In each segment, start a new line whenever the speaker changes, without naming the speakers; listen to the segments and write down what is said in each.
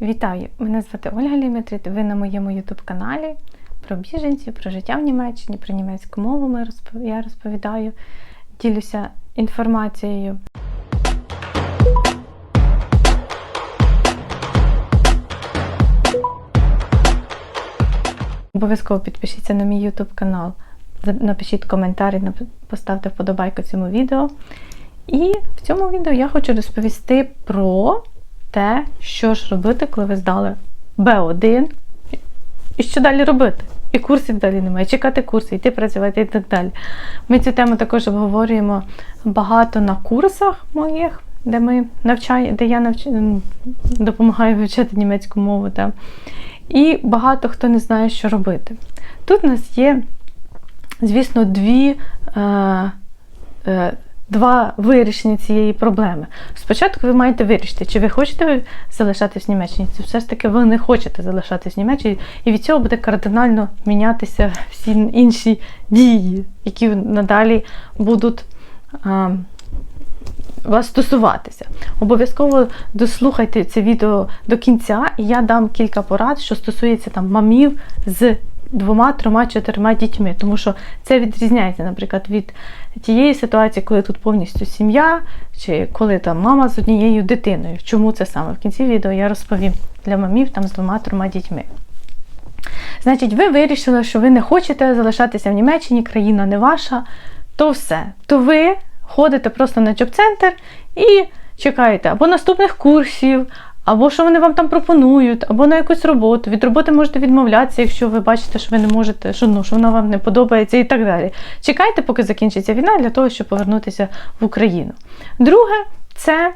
Вітаю! Мене звати Ольга Ліметрит. Ви на моєму YouTube каналі про біженців, про життя в Німеччині, про німецьку мову я розповідаю, ділюся інформацією. Обов'язково підпишіться на мій YouTube канал, напишіть коментарі, поставте вподобайку цьому відео. І в цьому відео я хочу розповісти про те, що ж робити, коли ви здали Б1, і що далі робити. І курсів далі немає, чекати курси, йти працювати і так далі. Ми цю тему також обговорюємо багато на курсах моїх, де ми навчає, де я навч... допомагаю вивчати німецьку мову. Та. І багато хто не знає, що робити. Тут у нас є, звісно, дві. Е, е, Два вирішення цієї проблеми. Спочатку ви маєте вирішити, чи ви хочете залишатись в Німеччині, чи все ж таки ви не хочете залишатись в Німеччині, і від цього буде кардинально мінятися всі інші дії, які надалі будуть а, вас стосуватися. Обов'язково дослухайте це відео до кінця, і я дам кілька порад, що стосується там мамів з двома, трьома, чотирма дітьми. Тому що це відрізняється, наприклад, від тієї ситуації, коли тут повністю сім'я, чи коли там мама з однією дитиною. Чому це саме? В кінці відео я розповім для мамів там з двома-трьома дітьми. Значить, ви вирішили, що ви не хочете залишатися в Німеччині, країна не ваша, то все. То ви ходите просто на джоб-центр і чекаєте або наступних курсів, або що вони вам там пропонують, або на якусь роботу. Від роботи можете відмовлятися, якщо ви бачите, що ви не можете, що, ну, що вона вам не подобається і так далі. Чекайте, поки закінчиться війна, для того, щоб повернутися в Україну. Друге, це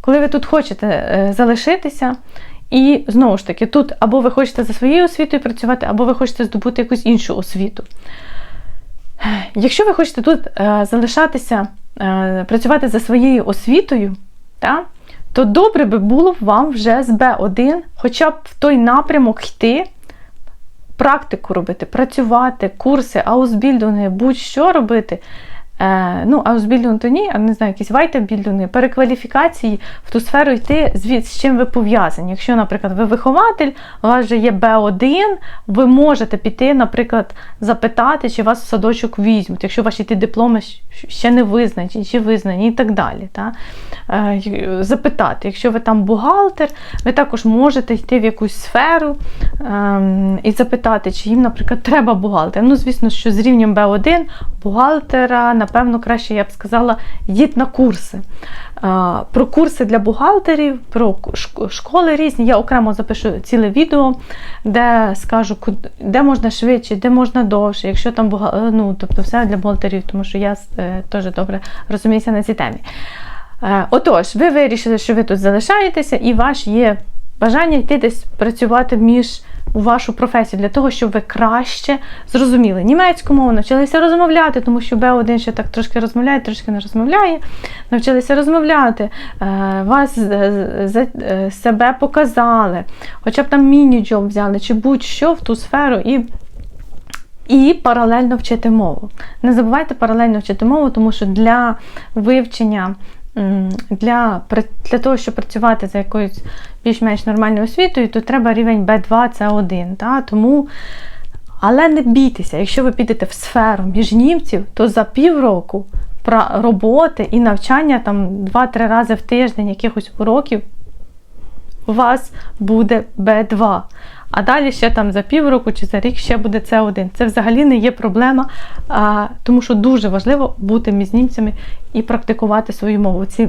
коли ви тут хочете е, залишитися. І знову ж таки, тут або ви хочете за своєю освітою працювати, або ви хочете здобути якусь іншу освіту. Якщо ви хочете тут е, залишатися, е, працювати за своєю освітою, та, то добре би було вам вже з Б1 хоча б в той напрямок йти, практику робити, працювати, курси, аусбільдинги, будь-що робити. Е, ну, аусбільдинг то ні, а не знаю, якісь вайтебільдинги, перекваліфікації в ту сферу йти, звід, з чим ви пов'язані. Якщо, наприклад, ви вихователь, у вас вже є Б1, ви можете піти, наприклад, запитати, чи вас в садочок візьмуть, якщо ваші ті дипломи ще не визнані, чи визнані і так далі. Та? Е, запитати, якщо ви там бухгалтер, ви також можете йти в якусь сферу ем, і запитати, чи їм, наприклад, треба бухгалтер. Ну, звісно, що з рівнем Б1 бухгалтера, напевно, краще я б сказала, йдіть на курси. Е, Про курси для бухгалтерів, про школи різні. Я окремо запишу ціле відео, де скажу, де можна швидше, де можна довше, якщо там бухгал- ну, тобто все для бухгалтерів, тому що я е, теж добре розуміюся на цій темі. Е, Отож, ви вирішили, що ви тут залишаєтеся, і ваш є бажання йти десь працювати між у вашу професію для того, щоб ви краще зрозуміли німецьку мову, навчилися розмовляти, тому що Б1 ще так трошки розмовляє, трошки не розмовляє. Навчилися розмовляти, е, вас е, е, себе показали, хоча б там міні-джоб взяли, чи будь-що в ту сферу і і паралельно вчити мову. Не забувайте паралельно вчити мову, тому що для вивчення, для, для того, щоб працювати за якоюсь більш-менш нормальною освітою, то треба рівень B2, C1. Та? Тому, але не бійтеся, якщо ви підете в сферу між німців, то за півроку роботи і навчання там 2-3 рази в тиждень якихось уроків у вас буде Б2. А далі ще там за півроку чи за рік ще буде С1. Це взагалі не є проблема, а, тому що дуже важливо бути між німцями і практикувати свою мову. Ці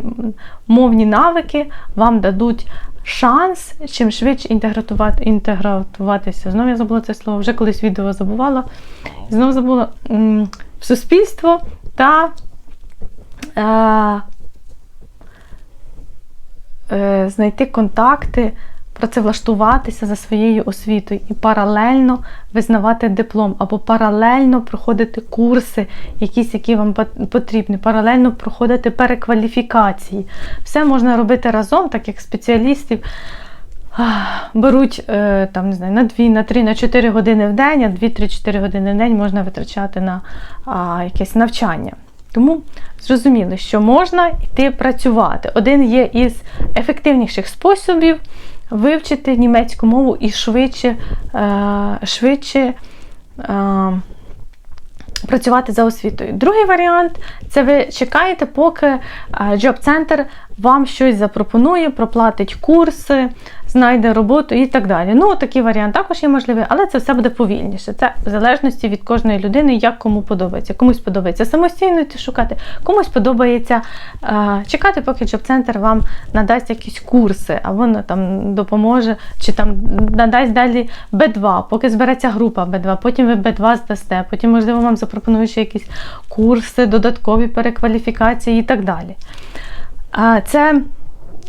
мовні навики вам дадуть шанс чим швидше інтегратувати, інтегратуватися. Знову я забула це слово, вже колись відео забувала. Знову забула в суспільство та. Е, е, знайти контакти, працевлаштуватися за своєю освітою і паралельно визнавати диплом, або паралельно проходити курси, якісь, які вам потрібні, паралельно проходити перекваліфікації. Все можна робити разом, так як спеціалістів. Беруть е, там, не знаю, на 2, на 3, на 4 години в день, а 2-3-4 години в день можна витрачати на а, якесь навчання. Тому зрозуміли, що можна йти працювати. Один є із ефективніших способів вивчити німецьку мову і швидше, е, швидше е, працювати за освітою. Другий варіант це ви чекаєте, поки джоб-центр вам щось запропонує, проплатить курси, знайде роботу і так далі. Ну, такий варіант також є можливий, але це все буде повільніше. Це в залежності від кожної людини, як кому подобається. Комусь подобається самостійно йти шукати, комусь подобається е, чекати, поки джоб-центр вам надасть якісь курси, або ну, там допоможе, чи там надасть далі Б2, поки збереться група Б2, потім ви Б2 здасте, потім, можливо, вам запропонують ще якісь курси, додаткові перекваліфікації і так далі. А Це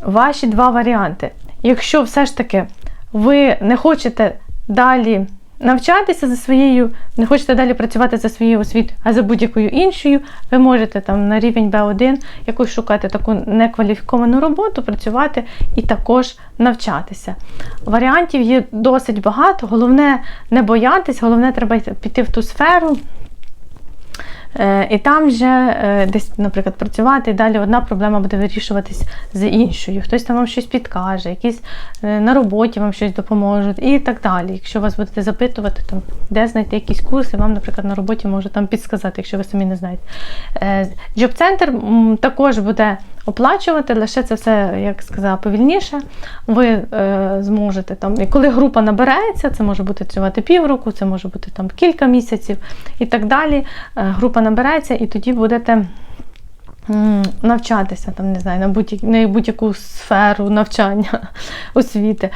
ваші два варіанти. Якщо все ж таки ви не хочете далі навчатися за своєю, не хочете далі працювати за своєю освітою, а за будь-якою іншою, ви можете там на рівень B1 якусь шукати таку некваліфіковану роботу, працювати і також навчатися. Варіантів є досить багато. Головне не боятись, головне треба піти в ту сферу. Е, і там вже е, десь, наприклад, працювати, і далі одна проблема буде вирішуватись з іншою. Хтось там вам щось підкаже, якісь е, на роботі вам щось допоможуть і так далі. Якщо вас будете запитувати, там, де знайти якісь курси, вам, наприклад, на роботі можуть там підсказати, якщо ви самі не знаєте. Джоб-центр також буде оплачувати, лише це все, як сказала, повільніше. Ви е, зможете там, і коли група набирається, це може бути тривати півроку, це може бути там кілька місяців і так далі. Е, група набирається, і тоді будете. Навчатися там, не знаю, на будь-яку будь сферу навчання освіти.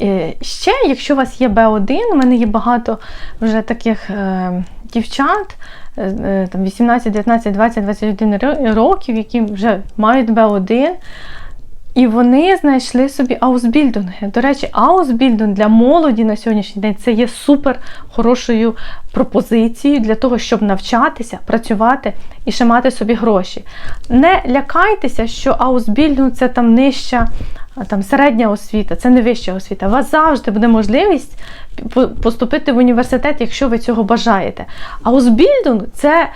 Е, ще, якщо у вас є Б1, у мене є багато вже таких е, дівчат, там 18, 19, 20, 21 років, які вже мають Б1. І вони знайшли собі аусбільдинги. До речі, аусбільдинг для молоді на сьогоднішній день це є супер хорошою пропозицією для того, щоб навчатися, працювати і ще мати собі гроші. Не лякайтеся, що аусбільдинг це там нижча, там середня освіта, це не вища освіта. У вас завжди буде можливість поступити в університет, якщо ви цього бажаєте. Аусбільдинг це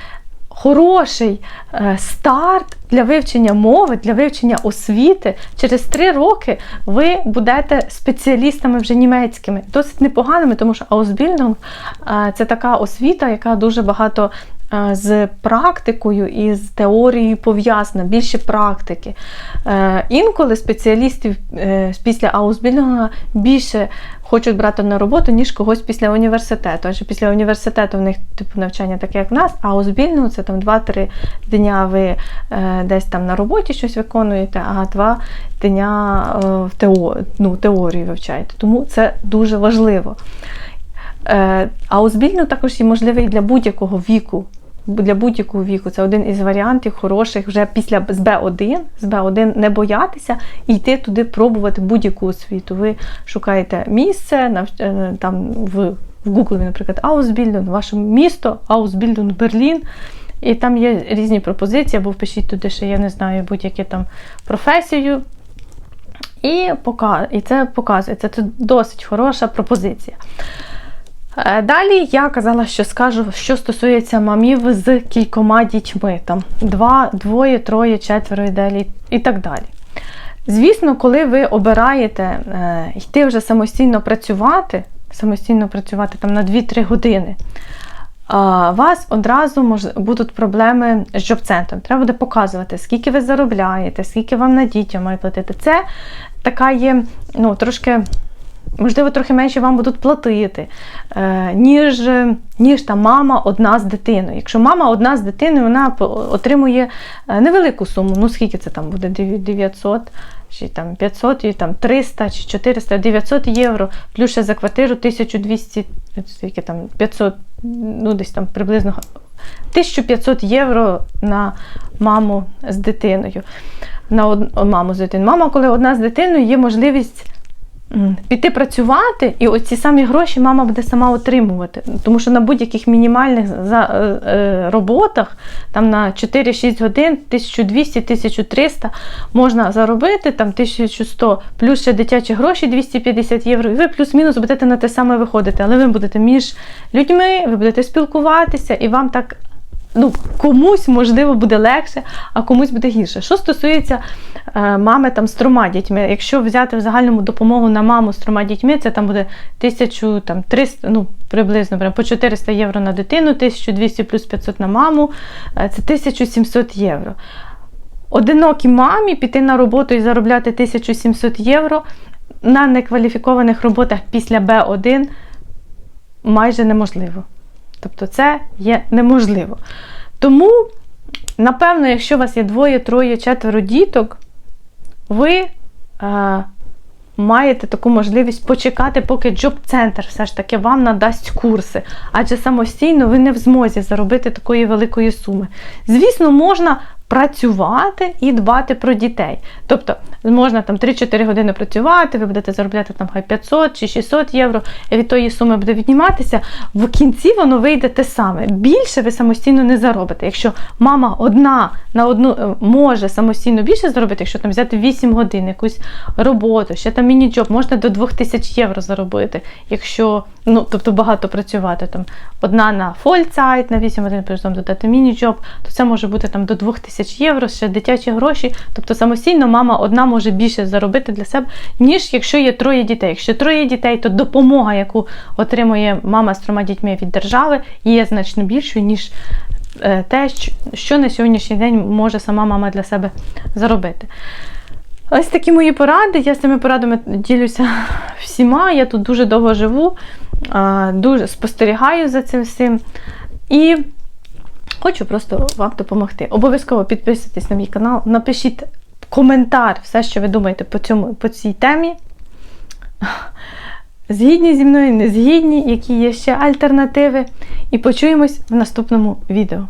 хороший е, старт для вивчення мови, для вивчення освіти. Через три роки ви будете спеціалістами вже німецькими, досить непоганими, тому що Ausbildung е, – це така освіта, яка дуже багато Е, з практикою і з теорією пов'язана, більше практики. Інколи спеціалістів після аусбільного більше хочуть брати на роботу, ніж когось після університету. Адже після університету в них типу навчання таке, як в нас, а аусбільного це там 2-3 дня ви десь там на роботі щось виконуєте, а 2 дня в теорію, ну, теорію вивчаєте. Тому це дуже важливо. А узбільно також є можливий для будь-якого віку для будь-якого віку. Це один із варіантів хороших вже після з Б1, з Б1 не боятися і йти туди пробувати будь-яку освіту. Ви шукаєте місце е, там в Google, наприклад, Аусбільден, ваше місто, Аусбільден, Берлін. І там є різні пропозиції, або впишіть туди, що я не знаю, будь-яку там професію. І і це показує. Це досить хороша пропозиція. Е, далі я казала, що скажу, що стосується мамів з кількома дітьми, там два, двоє, троє, четверо і і так далі. Звісно, коли ви обираєте е, йти вже самостійно працювати, самостійно працювати там на 2-3 години, у вас одразу мож, будуть проблеми з джоб-центром. Треба буде показувати, скільки ви заробляєте, скільки вам на дітям має платити. Це така є ну, трошки можливо, трохи менше вам будуть платити, е, ніж ніж та мама одна з дитиною. Якщо мама одна з дитиною, вона отримує е, невелику суму. Ну, скільки це там буде? 900 чи там 500, і там 300 чи 400, 900 євро, плюс ще за квартиру 1200, скільки там 500, ну десь там приблизно 1500 євро на маму з дитиною. На од... маму з дитиною. Мама, коли одна з дитиною, є можливість піти працювати, і оці самі гроші мама буде сама отримувати. Тому що на будь-яких мінімальних е, е, роботах, там на 4-6 годин, 1200-1300 можна заробити, там 1100, плюс ще дитячі гроші 250 євро, і ви плюс-мінус будете на те саме виходити. Але ви будете між людьми, ви будете спілкуватися, і вам так ну, комусь, можливо, буде легше, а комусь буде гірше. Що стосується е, мами там, з трьома дітьми, якщо взяти в загальному допомогу на маму з трьома дітьми, це там буде 1300, ну, приблизно прям по 400 євро на дитину, 1200 плюс 500 на маму, е, це 1700 євро. Одинокій мамі піти на роботу і заробляти 1700 євро на некваліфікованих роботах після Б1 майже неможливо. Тобто це є неможливо. Тому, напевно, якщо у вас є двоє, троє, четверо діток, ви е, маєте таку можливість почекати, поки джоб-центр все ж таки вам надасть курси. Адже самостійно ви не в змозі заробити такої великої суми. Звісно, можна працювати і дбати про дітей. Тобто можна там 3-4 години працювати, ви будете заробляти там хай 500 чи 600 євро, і від тої суми буде відніматися. В кінці воно вийде те саме. Більше ви самостійно не заробите. Якщо мама одна на одну е, може самостійно більше заробити, якщо там взяти 8 годин якусь роботу, ще там міні-джоб, можна до 2000 євро заробити, якщо ну, тобто багато працювати. Там одна на фольцайт на 8 годин, потім додати міні-джоб, то це може бути там до 2000 євро, ще дитячі гроші. Тобто самостійно мама одна може більше заробити для себе, ніж якщо є троє дітей. Якщо троє дітей, то допомога, яку отримує мама з трьома дітьми від держави, є значно більшою, ніж е, те, що на сьогоднішній день може сама мама для себе заробити. Ось такі мої поради. Я з цими порадами ділюся всіма. Я тут дуже довго живу, дуже спостерігаю за цим всім. І хочу просто вам допомогти. Обов'язково підписуйтесь на мій канал, напишіть коментар, все, що ви думаєте по, цьому, по цій темі. Згідні зі мною, не згідні, які є ще альтернативи. І почуємось в наступному відео.